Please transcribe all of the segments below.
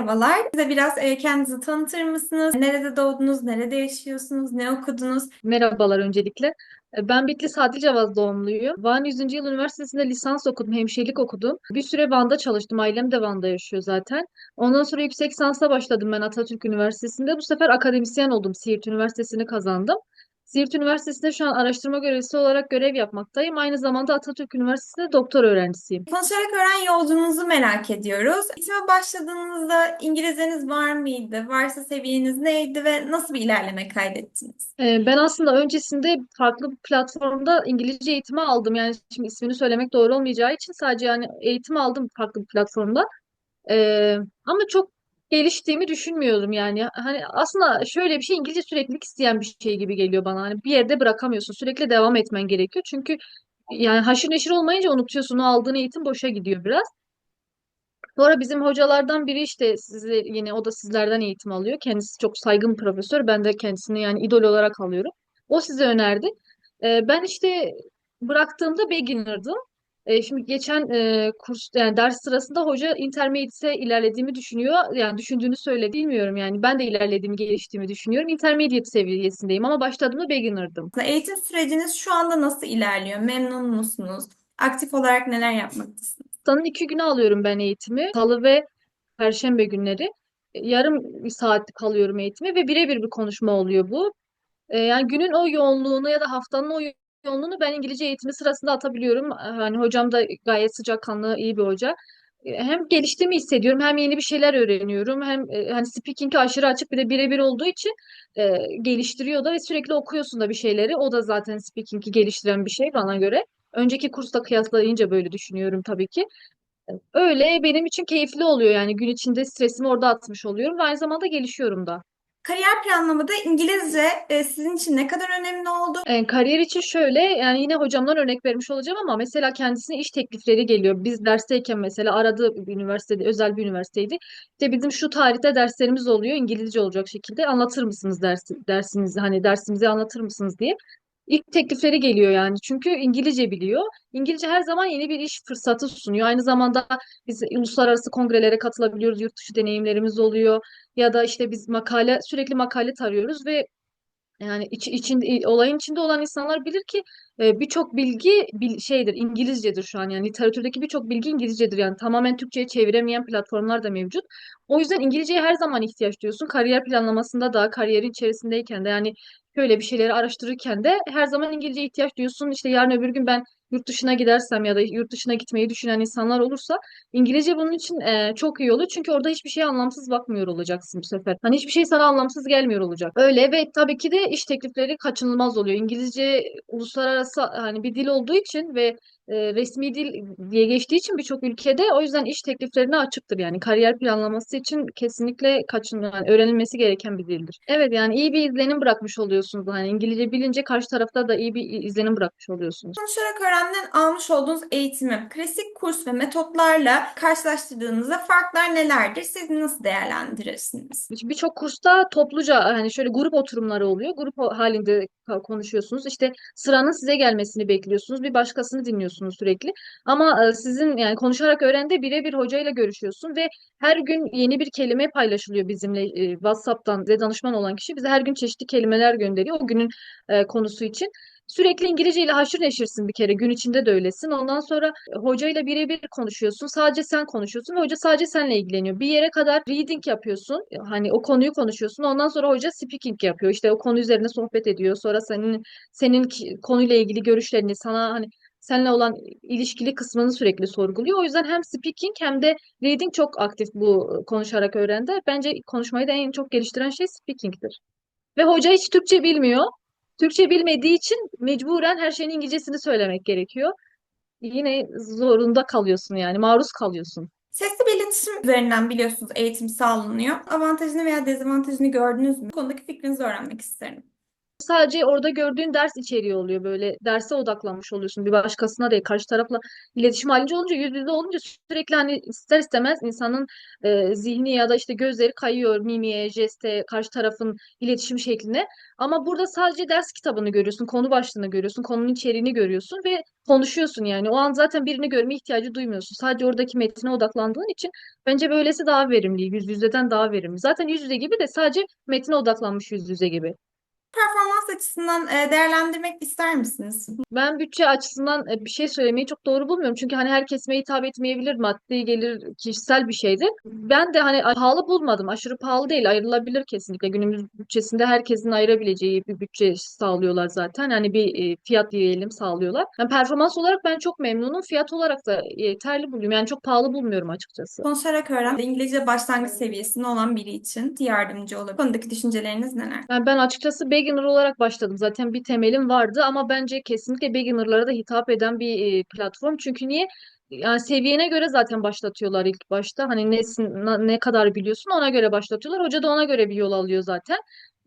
merhabalar. Bize biraz e, kendinizi tanıtır mısınız? Nerede doğdunuz, nerede yaşıyorsunuz, ne okudunuz? Merhabalar öncelikle. E, Ben Bitlis Hadil Cavaz doğumluyum. Van 100. Yıl Üniversitesi'nde lisans okudum, hemşirelik okudum. Bir süre Van'da çalıştım. Ailem de Van'da yaşıyor zaten. Ondan sonra yüksek lisansa başladım ben Atatürk Üniversitesi'nde. Bu sefer akademisyen oldum. Siirt Üniversitesi'ni kazandım. Siirt Üniversitesi'nde şu an araştırma görevlisi olarak görev yapmaktayım. Aynı zamanda Atatürk Üniversitesi'nde doktor öğrencisiyim. Konuşarak öğren yolculuğunuzu merak ediyoruz. Eğitime başladığınızda İngilizceniz var mıydı? Varsa seviyeniz neydi ve nasıl bir ilerleme kaydettiniz? Ee, Ben aslında öncesinde farklı bir platformda İngilizce eğitimi aldım. Yani şimdi ismini söylemek doğru olmayacağı için sadece yani eğitim aldım farklı bir platformda. Ee, ama çok geliştiğimi düşünmüyorum yani. Hani aslında şöyle bir şey İngilizce süreklilik isteyen bir şey gibi geliyor bana. Hani bir yerde bırakamıyorsun. Sürekli devam etmen gerekiyor. Çünkü yani haşır neşir olmayınca unutuyorsun. O aldığın eğitim boşa gidiyor biraz. Sonra bizim hocalardan biri işte sizi yine o da sizlerden eğitim alıyor. Kendisi çok saygın profesör. Ben de kendisini yani idol olarak alıyorum. O size önerdi. Ee, ben işte bıraktığımda beginner'dım. Ee, şimdi geçen e, kurs yani ders sırasında hoca intermediate'e ilerlediğimi düşünüyor. Yani düşündüğünü söyledi. Bilmiyorum yani ben de ilerlediğimi, geliştiğimi düşünüyorum. Intermediate seviyesindeyim ama başladığımda beginner'dım. Eğitim süreciniz şu anda nasıl ilerliyor? Memnun musunuz? Aktif olarak neler yapmaktasınız? Haftanın iki günü alıyorum ben eğitimi. Salı ve Perşembe günleri. Yarım saatlik alıyorum eğitimi ve birebir bir konuşma oluyor bu. E, yani günün o yoğunluğunu ya da haftanın o yoğunluğunu ben İngilizce eğitimi sırasında atabiliyorum. Hani hocam da gayet sıcakkanlı, iyi bir hoca. E, Hem geliştiğimi hissediyorum, hem yeni bir şeyler öğreniyorum, hem e, hani speaking'e aşırı açık bir de birebir olduğu için e, geliştiriyor da ve sürekli okuyorsun da bir şeyleri. O da zaten speaking'i geliştiren bir şey bana göre. Önceki kursla kıyaslayınca böyle düşünüyorum tabii ki. Öyle benim için keyifli oluyor yani gün içinde stresimi orada atmış oluyorum ve aynı zamanda gelişiyorum da. Kariyer planlamada İngilizce e, sizin için ne kadar önemli oldu? E, kariyer için şöyle yani yine hocamdan örnek vermiş olacağım ama mesela kendisine iş teklifleri geliyor. Biz dersteyken mesela aradığı bir üniversitede özel bir üniversiteydi. İşte bizim şu tarihte derslerimiz oluyor İngilizce olacak şekilde anlatır mısınız dersi, dersinizi hani dersimizi anlatır mısınız diye. İlk teklifleri geliyor yani çünkü İngilizce biliyor. İngilizce her zaman yeni bir iş fırsatı sunuyor. Aynı zamanda biz uluslararası kongrelere katılabiliyoruz, yurt dışı deneyimlerimiz oluyor. Ya da işte biz makale sürekli makale tarıyoruz ve yani iç, için, olayın içinde olan insanlar bilir ki e, birçok bilgi bil, şeydir, İngilizcedir şu an. Yani literatürdeki birçok bilgi İngilizcedir. Yani tamamen Türkçe'ye çeviremeyen platformlar da mevcut. O yüzden İngilizceye her zaman ihtiyaç duyuyorsun. Kariyer planlamasında da, kariyerin içerisindeyken de yani şöyle bir şeyleri araştırırken de her zaman İngilizceye ihtiyaç duyuyorsun. İşte yarın öbür gün ben yurt dışına gidersem ya da yurt dışına gitmeyi düşünen insanlar olursa İngilizce bunun için e, çok iyi olur. Çünkü orada hiçbir şey anlamsız bakmıyor olacaksın bu sefer. Hani hiçbir şey sana anlamsız gelmiyor olacak. Öyle ve tabii ki de iş teklifleri kaçınılmaz oluyor. İngilizce uluslararası hani bir dil olduğu için ve e, resmi dil diye geçtiği için birçok ülkede o yüzden iş tekliflerine açıktır. Yani kariyer planlaması için kesinlikle kaçın yani öğrenilmesi gereken bir dildir. Evet yani iyi bir izlenim bırakmış oluyorsunuz. Hani İngilizce bilince karşı tarafta da iyi bir izlenim bırakmış oluyorsunuz. Konuşarak öğrenden almış olduğunuz eğitimi klasik kurs ve metotlarla karşılaştırdığınızda farklar nelerdir? Siz nasıl değerlendirirsiniz? Bir- Birçok kursta topluca hani şöyle grup oturumları oluyor. Grup halinde konuşuyorsunuz. İşte sıranın size gelmesini bekliyorsunuz. Bir başkasını dinliyorsunuz sürekli. Ama e, sizin yani konuşarak öğrende birebir hocayla görüşüyorsun ve her gün yeni bir kelime paylaşılıyor bizimle e, WhatsApp'tan bize danışman olan kişi bize her gün çeşitli kelimeler gönderiyor o günün e, konusu için. Sürekli İngilizce ile haşır neşirsin bir kere. Gün içinde de öylesin. Ondan sonra hocayla birebir konuşuyorsun. Sadece sen konuşuyorsun ve hoca sadece seninle ilgileniyor. Bir yere kadar reading yapıyorsun. Hani o konuyu konuşuyorsun. Ondan sonra hoca speaking yapıyor. İşte o konu üzerine sohbet ediyor. Sonra senin senin konuyla ilgili görüşlerini sana hani seninle olan ilişkili kısmını sürekli sorguluyor. O yüzden hem speaking hem de reading çok aktif bu konuşarak öğrendi. Bence konuşmayı da en çok geliştiren şey speaking'tir. Ve hoca hiç Türkçe bilmiyor. Türkçe bilmediği için mecburen her şeyin İngilizcesini söylemek gerekiyor. Yine zorunda kalıyorsun yani maruz kalıyorsun. Sesli bir iletişim üzerinden biliyorsunuz eğitim sağlanıyor. Avantajını veya dezavantajını gördünüz mü? Bu konudaki fikrinizi öğrenmek isterim. Sadece orada gördüğün ders içeriği oluyor. Böyle derse odaklanmış oluyorsun. Bir başkasına değil. Karşı tarafla iletişim halinde olunca, yüz yüze olunca sürekli hani ister istemez insanın e, zihni ya da işte gözleri kayıyor mimiğe, jeste, karşı tarafın iletişim şekline. Ama burada sadece ders kitabını görüyorsun, konu başlığını görüyorsun, konunun içeriğini görüyorsun ve konuşuyorsun yani. O an zaten birini görme ihtiyacı duymuyorsun. Sadece oradaki metne odaklandığın için bence böylesi daha verimli, yüz yüzeden daha verimli. Zaten yüz yüze gibi de sadece metne odaklanmış yüz yüze gibi. Performans açısından e, değerlendirmek ister misiniz? Ben bütçe açısından e, bir şey söylemeyi çok doğru bulmuyorum. Çünkü hani her kesime hitap etmeyebilir. Maddi gelir kişisel bir şeydir. Ben de hani pahalı bulmadım. Aşırı pahalı değil. Ayrılabilir kesinlikle. Günümüz bütçesinde herkesin ayırabileceği bir bütçe sağlıyorlar zaten. Yani bir e, fiyat diyelim sağlıyorlar. Yani performans olarak ben çok memnunum. Fiyat olarak da yeterli buluyorum. Yani çok pahalı bulmuyorum açıkçası. Konuşarak öğren, İngilizce başlangıç seviyesinde olan biri için yardımcı olabilir. Konudaki düşünceleriniz neler? Yani ben açıkçası beginner olarak başladım. Zaten bir temelim vardı ama bence kesinlikle beginnerlara da hitap eden bir e, platform. Çünkü niye? Yani seviyene göre zaten başlatıyorlar ilk başta. Hani nesin, ne kadar biliyorsun ona göre başlatıyorlar. Hoca da ona göre bir yol alıyor zaten.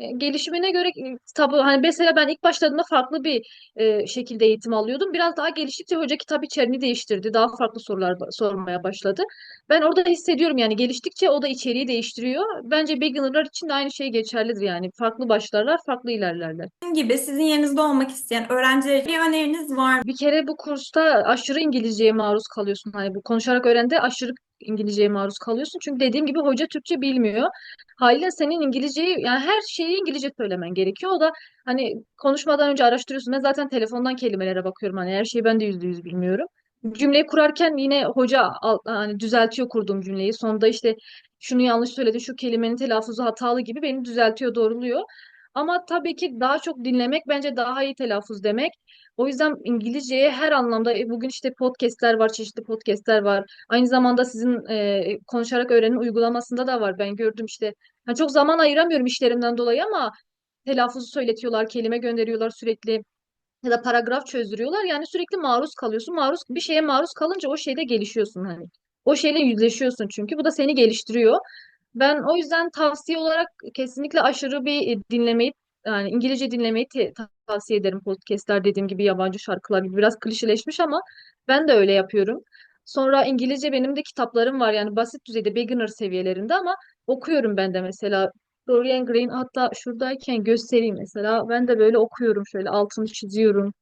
E, Gelişimine göre e, kitabı hani mesela ben ilk başladığımda farklı bir e, şekilde eğitim alıyordum. Biraz daha geliştikçe hoca kitap içeriğini değiştirdi. Daha farklı sorular sormaya başladı. Ben orada hissediyorum yani geliştikçe o da içeriği değiştiriyor. Bence beginnerlar için de aynı şey geçerlidir yani. Farklı başlarlar, farklı ilerlerler. Gibi sizin yerinizde olmak isteyen öğrencilere bir öneriniz var mı? Bir kere bu kursta aşırı İngilizceye maruz kalıyorsun. Hani bu konuşarak öğrende aşırı İngilizceye maruz kalıyorsun. Çünkü dediğim gibi hoca Türkçe bilmiyor. Haliyle senin İngilizceyi yani her şeyi İngilizce söylemen gerekiyor. O da hani konuşmadan önce araştırıyorsun. Ben zaten telefondan kelimelere bakıyorum. Hani her şeyi ben de yüzde yüz bilmiyorum. Cümleyi kurarken yine hoca hani düzeltiyor kurduğum cümleyi. Sonunda işte şunu yanlış söyledi, şu kelimenin telaffuzu hatalı gibi beni düzeltiyor, doğruluyor. Ama tabii ki daha çok dinlemek bence daha iyi telaffuz demek. O yüzden İngilizceye her anlamda e, bugün işte podcastler var, çeşitli podcastler var. Aynı zamanda sizin e, konuşarak öğrenin uygulamasında da var. Ben gördüm işte. Yani çok zaman ayıramıyorum işlerimden dolayı ama telaffuzu söyletiyorlar, kelime gönderiyorlar sürekli ya da paragraf çözdürüyorlar. Yani sürekli maruz kalıyorsun. Maruz bir şeye maruz kalınca o şeyde gelişiyorsun hani. O şeyle yüzleşiyorsun çünkü bu da seni geliştiriyor. Ben o yüzden tavsiye olarak kesinlikle aşırı bir e, dinlemeyi yani İngilizce dinlemeyi te- tavsiye ederim. Podcastler dediğim gibi yabancı şarkılar gibi. Biraz klişeleşmiş ama ben de öyle yapıyorum. Sonra İngilizce benim de kitaplarım var. Yani basit düzeyde beginner seviyelerinde ama okuyorum ben de mesela. Dorian Gray'in hatta şuradayken göstereyim mesela. Ben de böyle okuyorum şöyle altını çiziyorum.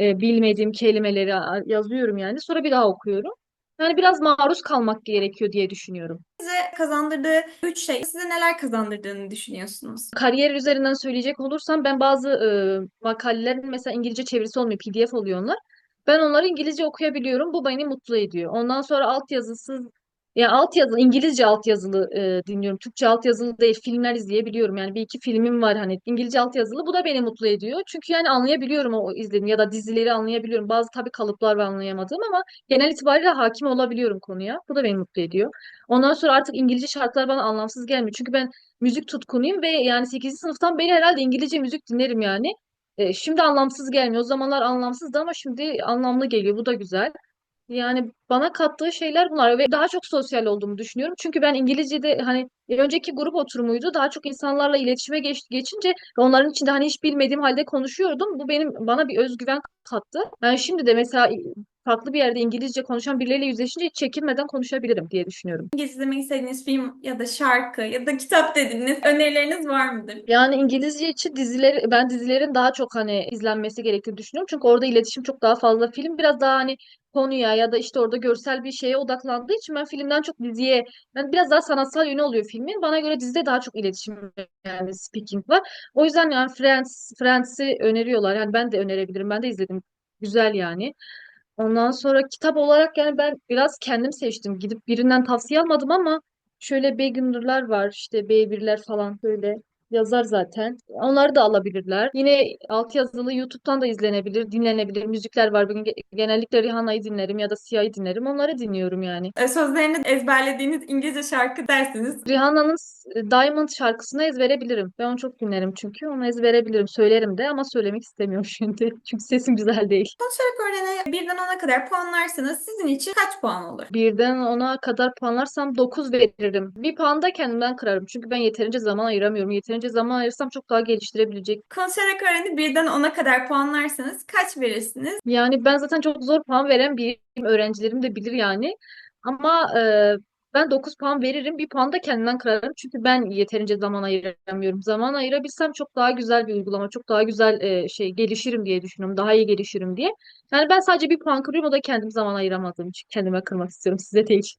E, bilmediğim kelimeleri yazıyorum yani. Sonra bir daha okuyorum. Yani biraz maruz kalmak gerekiyor diye düşünüyorum. Size kazandırdığı üç şey size neler kazandırdığını düşünüyorsunuz? Kariyer üzerinden söyleyecek olursam ben bazı e, makalelerin mesela İngilizce çevirisi olmuyor, PDF oluyor onlar. Ben onları İngilizce okuyabiliyorum. Bu beni mutlu ediyor. Ondan sonra altyazısız ya altyazılı İngilizce altyazılı e, dinliyorum. Türkçe altyazılı değil filmler izleyebiliyorum. Yani bir iki filmim var hani İngilizce altyazılı. Bu da beni mutlu ediyor. Çünkü yani anlayabiliyorum o izlediğim ya da dizileri anlayabiliyorum. Bazı tabii kalıplar var anlayamadığım ama genel itibariyle hakim olabiliyorum konuya. Bu da beni mutlu ediyor. Ondan sonra artık İngilizce şarkılar bana anlamsız gelmiyor. Çünkü ben müzik tutkunuyum ve yani 8. sınıftan beri herhalde İngilizce müzik dinlerim yani. E, şimdi anlamsız gelmiyor. O zamanlar anlamsızdı ama şimdi anlamlı geliyor. Bu da güzel. Yani bana kattığı şeyler bunlar ve daha çok sosyal olduğumu düşünüyorum. Çünkü ben İngilizce'de hani önceki grup oturumuydu. Daha çok insanlarla iletişime geç, geçince ve onların içinde hani hiç bilmediğim halde konuşuyordum. Bu benim bana bir özgüven kattı. Yani şimdi de mesela farklı bir yerde İngilizce konuşan birileriyle yüzleşince hiç çekinmeden konuşabilirim diye düşünüyorum. İngilizce izlemek istediğiniz film ya da şarkı ya da kitap dediğiniz önerileriniz var mıdır? Yani İngilizce için dizileri ben dizilerin daha çok hani izlenmesi gerektiğini düşünüyorum. Çünkü orada iletişim çok daha fazla. Film biraz daha hani konuya ya da işte orada görsel bir şeye odaklandığı için ben filmden çok diziye ben biraz daha sanatsal yönü oluyor filmin. Bana göre dizide daha çok iletişim yani speaking var. O yüzden yani Friends Friends'i öneriyorlar. Yani ben de önerebilirim. Ben de izledim. Güzel yani. Ondan sonra kitap olarak yani ben biraz kendim seçtim. Gidip birinden tavsiye almadım ama şöyle beginner'lar var işte B1'ler falan böyle yazar zaten. Onları da alabilirler. Yine altyazılı YouTube'dan da izlenebilir, dinlenebilir. Müzikler var. Ge- genellikle Rihanna'yı dinlerim ya da Sia'yı dinlerim. Onları dinliyorum yani. E, Sözlerini ezberlediğiniz İngilizce şarkı dersiniz. Rihanna'nın Diamond şarkısını ezberebilirim. Ben onu çok dinlerim çünkü. Onu ezberebilirim. Söylerim de ama söylemek istemiyorum şimdi. Çünkü sesim güzel değil. Konuşarak öğrene birden ona kadar puanlarsanız sizin için kaç puan olur? Birden ona kadar puanlarsam 9 veririm. Bir puan da kendimden kırarım. Çünkü ben yeterince zaman ayıramıyorum. Yeterince yeterince zaman ayırsam çok daha geliştirebilecek. Konuşarak öğrenip birden 10'a kadar puanlarsanız kaç verirsiniz? Yani ben zaten çok zor puan veren bir öğrencilerim de bilir yani. Ama e, ben 9 puan veririm. Bir puan da kendimden kırarım. Çünkü ben yeterince zaman ayıramıyorum. Zaman ayırabilsem çok daha güzel bir uygulama, çok daha güzel e, şey gelişirim diye düşünüyorum. Daha iyi gelişirim diye. Yani ben sadece bir puan kırıyorum. O da kendim zaman ayıramadığım için kendime kırmak istiyorum. Size değil.